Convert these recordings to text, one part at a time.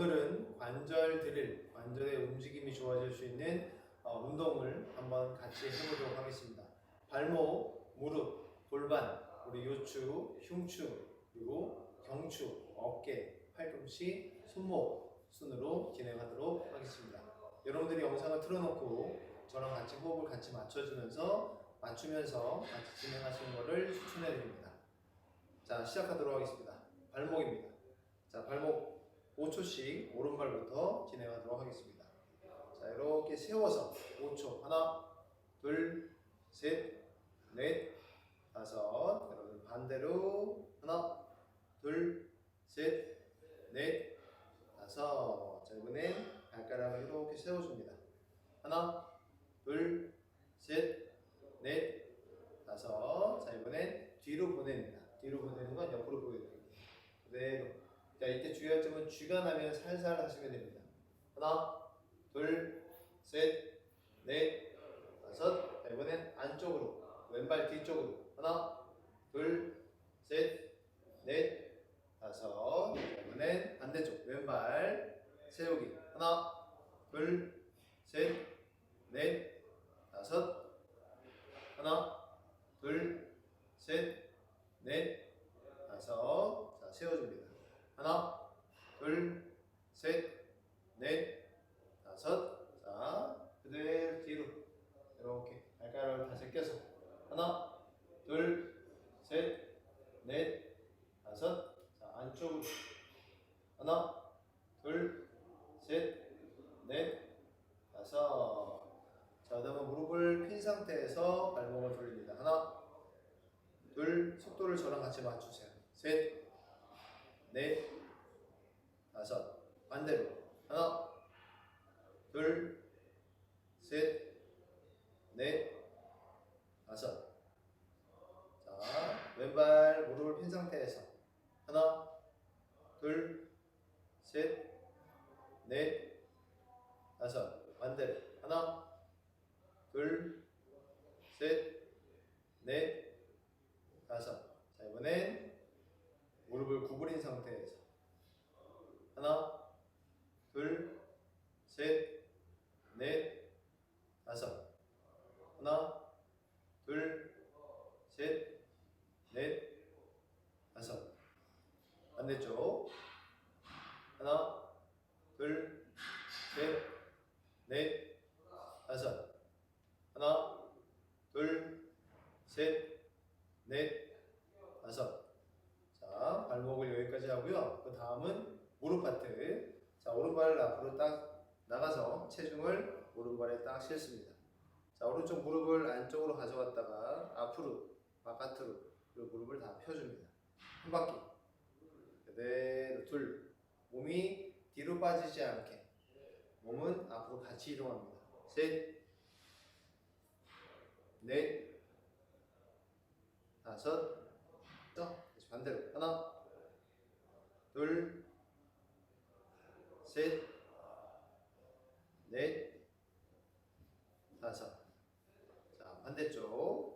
오늘은 관절 드릴, 관절의 움직임이 좋아질 수 있는 어, 운동을 한번 같이 해보도록 하겠습니다. 발목, 무릎, 골반, 우리 요추, 흉추, 그리고 경추, 어깨, 팔꿈치, 손목 순으로 진행하도록 하겠습니다. 여러분들이 영상을 틀어놓고 저랑 같이 호흡을 같이 맞춰주면서 맞추면서 같이 진행하시는 것을 추천해 드립니다. 자, 시작하도록 하겠습니다. 발목입니다. 자, 발목 5초씩 오른발부터 진행하도록 하겠습니다. 자, 이렇게 세워서 5초. 하나, 둘, 셋, 넷, 다섯. 여러분 반대로 하나, 둘, 셋, 넷, 다섯. 자, 이번엔 발가락을 이렇게 세워줍니다. 하나, 둘, 셋, 넷, 다섯. 자, 이번엔 뒤로 보냅니다. 뒤로 보내는 건 옆으로 보여드립니다. 그대로. 자, 이때 주의할 점은 쥐가 나면 살살 하시면 됩니다. 하나, 둘, 셋, 넷, 다섯. 자, 이번엔 안쪽으로. 왼발 뒤쪽으로. 하나, 둘, 셋, 넷, 다섯. 자, 이번엔 반대쪽. 왼발 세우기. 하나, 둘, 셋, 넷, 다섯. 하나, 둘, 셋, 넷, 다섯. 자, 세워줍니다. 하나, 둘, 셋, 넷, 다섯. 자, 그대로 뒤로. 이렇게 발가락을 다시 껴서. 하나, 둘, 셋, 넷, 다섯. 자, 안쪽으로. 하나, 둘, 셋, 넷, 다섯. 자, 그다음에 무릎을 핀 상태에서 발목을 돌립니다. 하나, 둘, 속도를 저랑 같이 맞추세요. 셋, 넷, 다섯. 반대로. 하나, 둘, 셋, 넷, 다섯. 자, 왼발 무릎을 핀 상태에서. 하나, 둘, 셋, 넷, 다섯. 반대로. 하나, 둘, 셋, 넷, 다섯. 자, 이번엔 무릎을 구부린 상태에서 하나, 둘, 셋, 넷, 다섯. 하나, 둘, 셋, 넷, 다섯. 반대쪽. 하나, 둘, 셋, 넷, 다섯. 하나, 둘, 셋, 넷, 다섯. 자, 발목을 여기까지 하고요. 그 다음은 무릎 파트. 자, 오른발을 앞으로 딱 나가서 체중을 오른발에 딱 실습니다. 자, 오른쪽 무릎을 안쪽으로 가져갔다가 앞으로, 바깥으로, 그리고 무릎을 다 펴줍니다. 한 바퀴. 그대로 둘. 몸이 뒤로 빠지지 않게. 몸은 앞으로 같이 이동합니다. 셋, 넷, 다섯, 또 반대로. 하나, 둘, 셋, 넷, 다섯. 자 반대쪽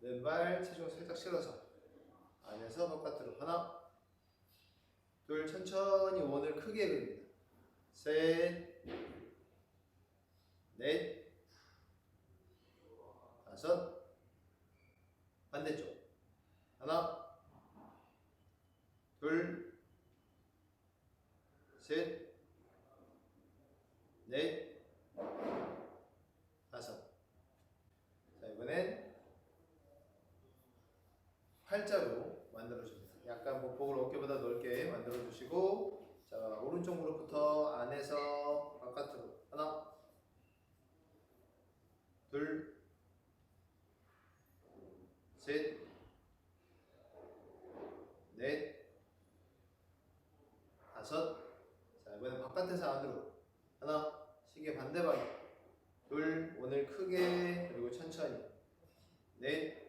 왼발 체중 살짝 실어서 안에서 바깥으로 하나, 둘 천천히 원을 크게 그립니다. 셋, 넷, 다섯, 반대쪽. 하나, 둘, 셋, 넷, 다섯. 자, 이번엔 팔자로 만들어줍니다. 약간 목복을 어깨보다 넓게 만들어주시고, 자, 오른쪽 무릎부터 안에서 바깥으로. 하나, 둘, 셋, 넷, 다섯. 자, 이번엔 바깥에서 안으로. 하나, 시계 반대 방향. 둘, 오늘 크게, 그리고 천천히. 넷,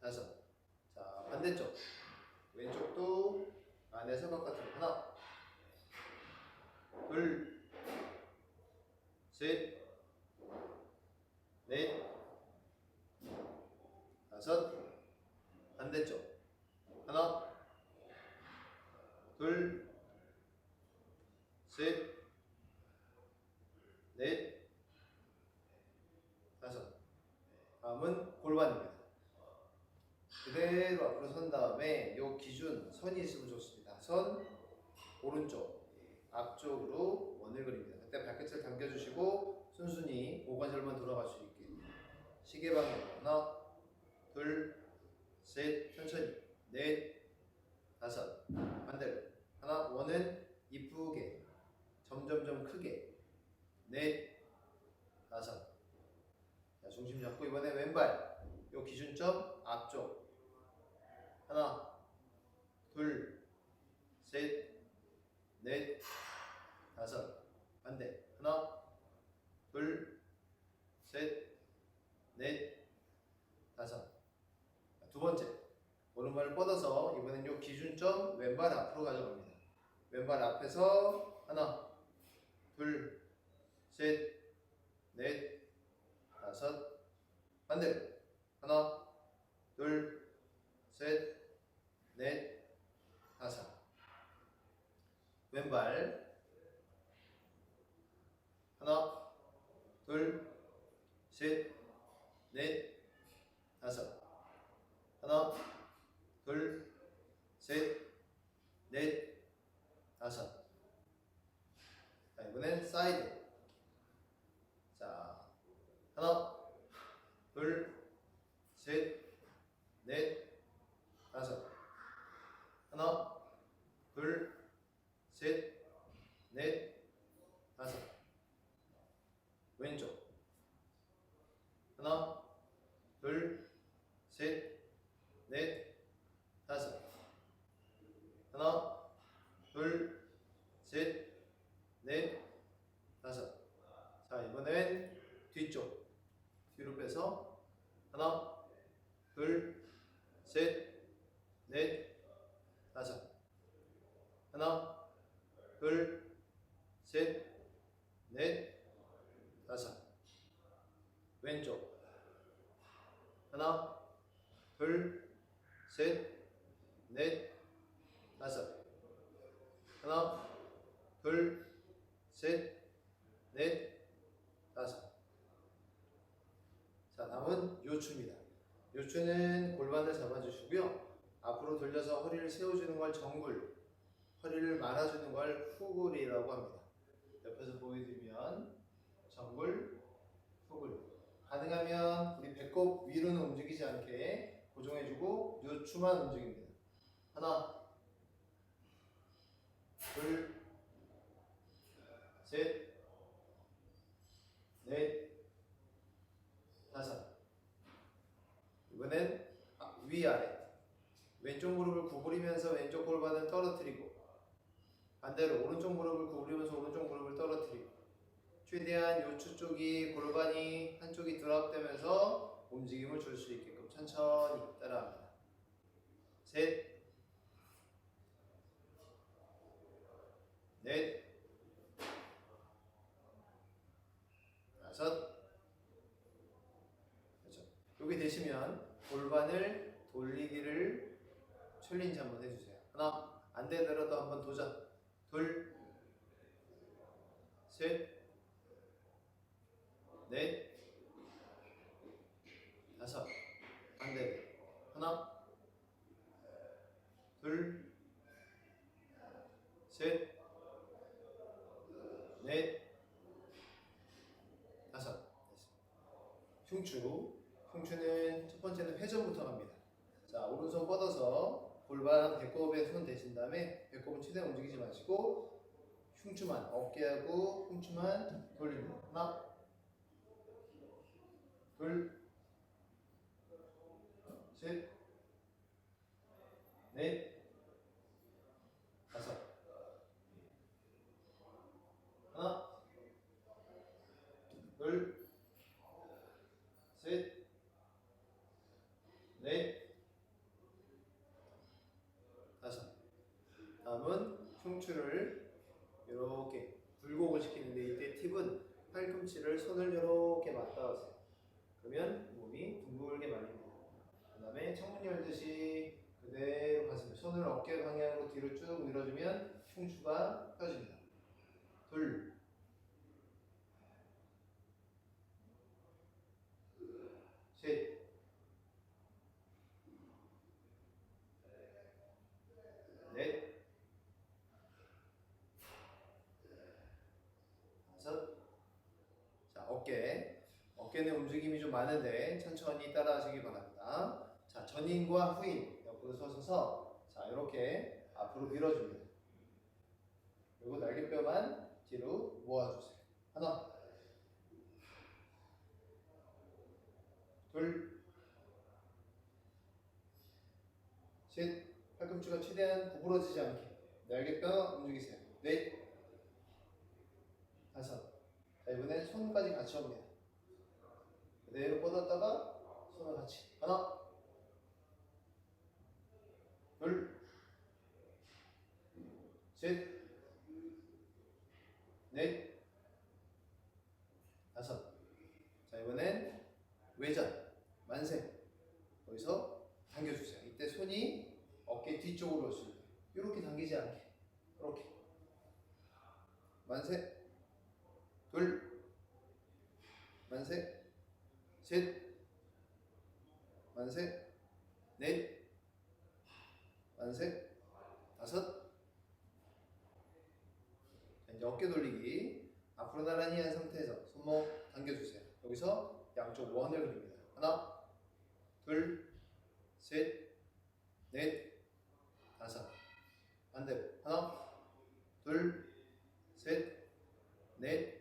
다섯. 자, 반대쪽. 왼쪽도 안에서 바깥으로. 하나, 둘, 셋, 넷, 다섯, 반대쪽. 하나, 둘, 셋, 넷, 다섯. 다음은 골반입니다. 그대로 앞으로 선 다음에 이 기준 선이 있으면 좋습니다. 선 오른쪽 예, 앞쪽으로 원을 그립니다. 그때 발끝을 당겨주시고 순순히 고관절만 돌아갈 수 있게 시계 방향 하나, 둘, 셋 천천히 넷 하나 원은 이쁘게 점점점 크게. 넷 다섯. 자 중심 잡고 이번에 왼발. 요 기준점 앞쪽. 하나 둘셋넷 다섯. 반대. 하나 둘셋넷 다섯. 두 번째. 오른발을 뻗어서 이번엔 요 기준점 왼발 앞으로 가져갑니다 왼발 앞에서 하나 둘 셋 넷 다섯. 반대로. 하나 둘셋넷 다섯 왼발 하나 둘셋넷 다섯 하나 둘셋넷 다섯 자 이번엔 사이드 자 하나 둘셋넷 다섯 하나 둘셋넷 다섯 왼쪽 하나 둘셋넷 다섯 하나 둘셋넷 다섯 자 이번엔 뒤쪽 뒤로 빼서 하나 둘셋넷 다섯 하나 둘 셋 넷 다섯. 왼쪽. 하나 둘 셋 넷 다섯. 하나 둘 셋 넷 다섯. 자 다음은 요추입니다. 요추는 골반을 잡아주시고요. 앞으로 돌려서 허리를 세워주는 걸 정굴 허리를 말아주는 걸 후굴이라고 합니다 옆에서 보여드리면 정굴 후굴 가능하면 우리 배꼽 위로는 움직이지 않게 고정해주고 요추만 움직입니다 하나 둘, 셋, 넷, 다섯. 이번엔 아, 위아래. 왼쪽 무릎을 구부리면서 왼쪽 골반을 떨어뜨리고 반대로 오른쪽 무릎을 구부리면서 오른쪽 무릎을 떨어뜨리고 최대한 요추 쪽이 골반이 한쪽이 드랍되면서 움직임을 줄 수 있게끔 천천히 따라합니다. 셋, 넷, 다섯, 그렇죠. 여기 되시면 골반을 돌리기를 챌린지 한번 해주세요. 하나, 안 되더라도 한번 도전. 둘, 셋, 넷, 다섯, 반대로. 하나, 둘, 셋, 넷, 다섯. 흉추. 흉추는 첫 번째는 회전부터 갑니다. 자, 오른손 뻗어서 골반 배꼽에 손 대신 다음에 배꼽은 최대한 움직이지 마시고 흉추만 어깨하고 흉추만 돌립니다. 하나, 둘, 셋, 넷, 다섯. 하나, 둘, 셋, 넷, 다섯. 다음은 흉추를 이렇게 굴곡을 시키는데 이때 팁은 팔꿈치를 손을 이렇게 맞닿으세요. 그러면 몸이 둥글게 말립니다. 그 다음에 창문 열듯이 그대로 가슴 손을 어깨 방향으로 뒤로 쭉 밀어주면 흉추가 펴집니다. 둘, 셋, 어깨는 움직임이 좀 많은데 천천히 따라하시기 바랍니다. 자, 전인과 후인 옆으로 서셔서 자, 이렇게 앞으로 밀어줍니다. 그리고 날개뼈만 뒤로 모아주세요. 하나, 둘, 셋. 팔꿈치가 최대한 구부러지지 않게 날개뼈 움직이세요. 넷, 다섯. 자, 이번엔 손까지 같이 옵니다. 그대로 뻗었다가 손을 같이. 하나, 둘, 셋, 넷, 다섯. 자, 이번엔 외전, 만세. 거기서 당겨주세요. 이때 손이 어깨 뒤쪽으로 올수 있게. 이렇게 당기지 않게. 이렇게. 만세. 둘. 만세. 셋. 만세. 넷. 만세. 다섯. 자, 이제 어깨 돌리기. 앞으로 나란히 한 상태에서 손목 당겨주세요. 여기서 양쪽 원을 그립니다. 하나, 둘, 셋, 넷, 다섯. 반대로. 하나, 둘, 셋, 넷,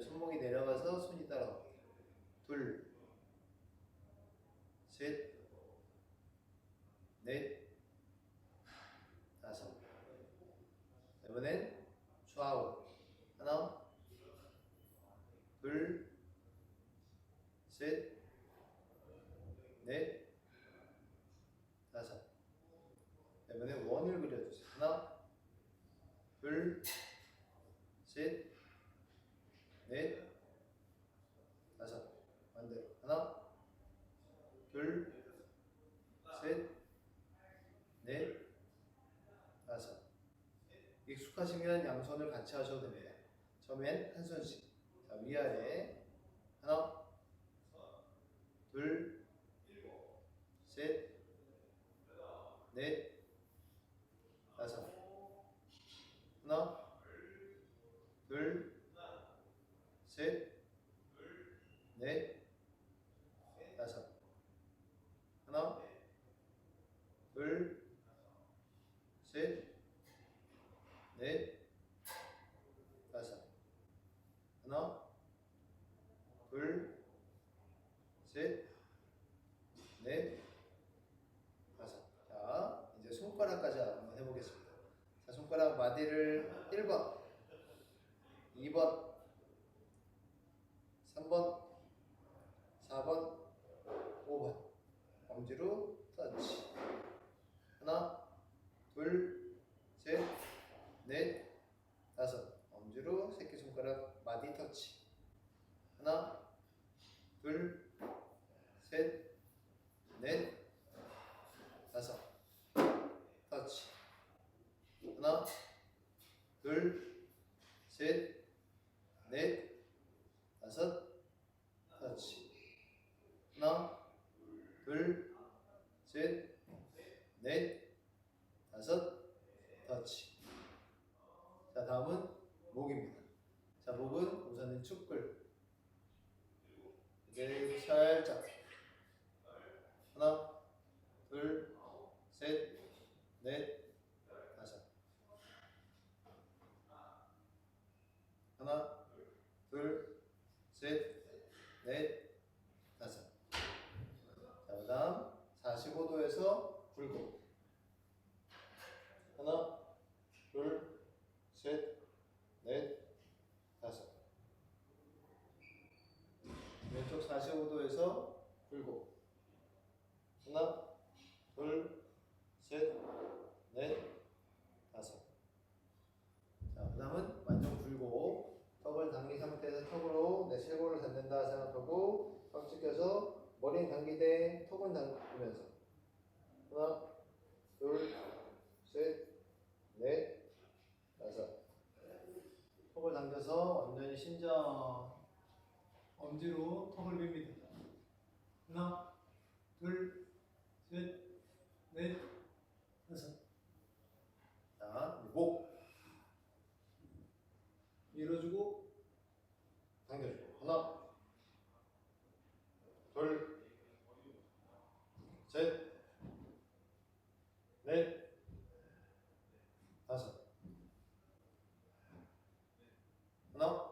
손목이 내려가서 손이 따라옵니다. 둘, 셋, 넷, 다섯. 자, 이번엔 좌우. 하나, 둘, 셋, 넷, 다섯. 자, 이번엔 원을 그려주세요. 하나, 둘, 셋, 넷, 다섯. 반대로. 하나, 둘, 셋, 넷, 다섯. 익숙하시면 양손을 같이 하셔도 됩니다. 처음엔 한 손씩. 자, 위아래. 하나, 둘, 셋, 넷, 다섯. 하나, 둘, 셋, 넷, 다섯. 하나, 둘, 셋, 넷, 다섯. 하나, 둘, 셋, 넷, 다섯. 자, 이제 손가락까지 한번 해보겠습니다. 자, 손가락 마디를 1번, 2번, 3번, 4번, 5번. 엄지로 터치. 하나, 둘, 셋, 넷, 다섯. 엄지로 새끼손가락 마디 터치. 하나, 둘, 셋, 넷, 다섯. 둘, 셋, 넷, 다섯, 터치. 하나, 둘, 셋, 넷, 다섯, 터치. 자, 다음은 목입니다. 자, 목은 우선은 축글. 이제 살짝. 하나, 둘, 셋, 넷, 다섯. 하나, 둘, 셋, 넷, 다섯. 자, 그 다음 45도에서 굴곡. 하나, 둘, 셋, 넷, 다섯. 왼쪽 45도에서 굴곡. 하나, 둘, 셋, 넷, 다섯. 자, 그 다음은 완전 굴곡. 턱을 당긴 상태에서 턱으로 내 쇄골을 닿는다 생각하고 턱 찢겨서 머리는 당기되 턱은 당기면서 하나, 둘, 셋, 넷, 다섯. 턱을 당겨서 완전히 심장 엄지로 턱을 빕니다. 하나, 둘, 셋, 넷, 다섯. 자, 목 밀어주고 당겨주고 하나, 둘, 셋, 넷, 다섯. 하나,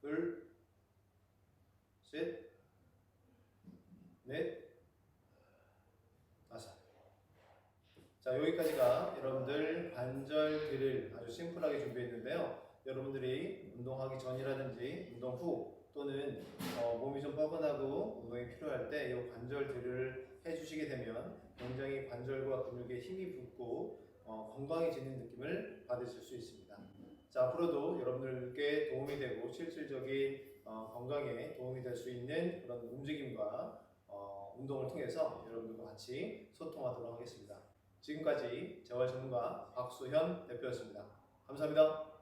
둘, 셋, 넷, 다섯. 자, 여기까지가 여러분들 관절 드릴 아주 심플하게 준비했는데요. 여러분들이 운동하기 전이라든지 운동 후 또는 어, 몸이 좀 뻐근하고 운동이 필요할 때 이 관절 드릴을 해주시게 되면 굉장히 관절과 근육에 힘이 붙고 어, 건강해지는 느낌을 받으실 수 있습니다. 자, 앞으로도 여러분들께 도움이 되고 실질적인 어, 건강에 도움이 될 수 있는 그런 움직임과 어, 운동을 통해서 여러분들과 같이 소통하도록 하겠습니다. 지금까지 재활 전문가 박수현 대표였습니다. 감사합니다.